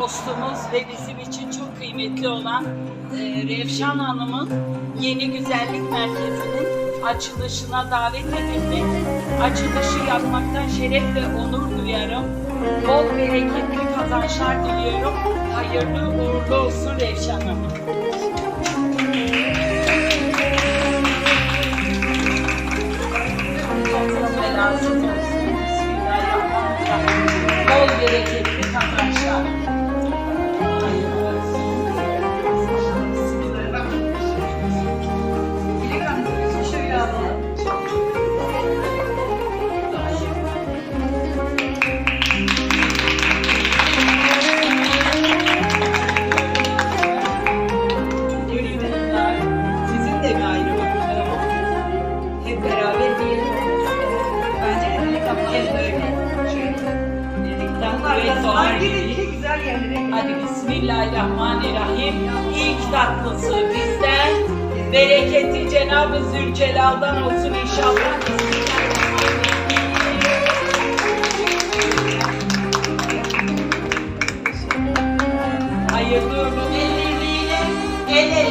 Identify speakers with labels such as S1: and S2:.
S1: dostumuz ve bizim için çok kıymetli olan e, Revşan Hanım'ın yeni güzellik merkezinin açılışına davet edildik. Açılışı yapmaktan şeref ve onur duyarım. Bol bereketli kazançlar diliyorum. Hayırlı uğurlu olsun Revşan Hanım.
S2: Gidin.
S1: Hadi Bismillahirrahmanirrahim. İlk tatlısı bizden, bereketi Cenab-ı Zülcelal'dan olsun inşallah. Hayırlı uğurlu el birliğiyle, el ele,